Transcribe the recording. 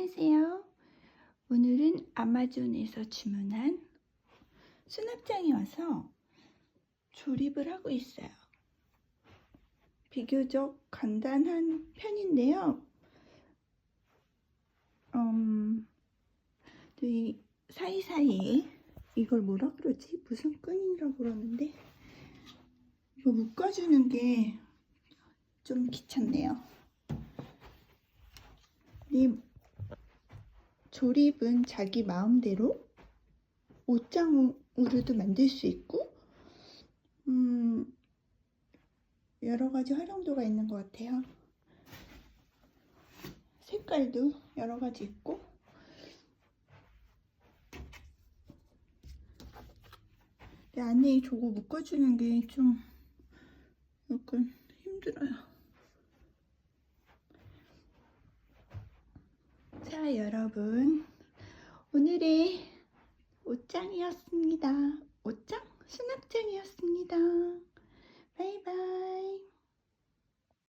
안녕하세요. 오늘은 아마존에서 주문한 수납장이 와서 조립을 하고 있어요. 비교적 간단한 편인데요. 음, 이 사이사이에 이걸 뭐라 그러지? 무슨 끈이라고 그러는데 이거 묶어주는 게 좀 귀찮네요. 이 조립은 자기 마음대로 옷장으로도 만들 수 있고, 음, 여러 가지 활용도가 있는 것 같아요. 색깔도 여러 가지 있고, 내 안에 이 조거 묶어주는 게 좀 약간 힘들어요. 자, 여러분. 오늘의 옷장이었습니다. 옷장? 수납장이었습니다.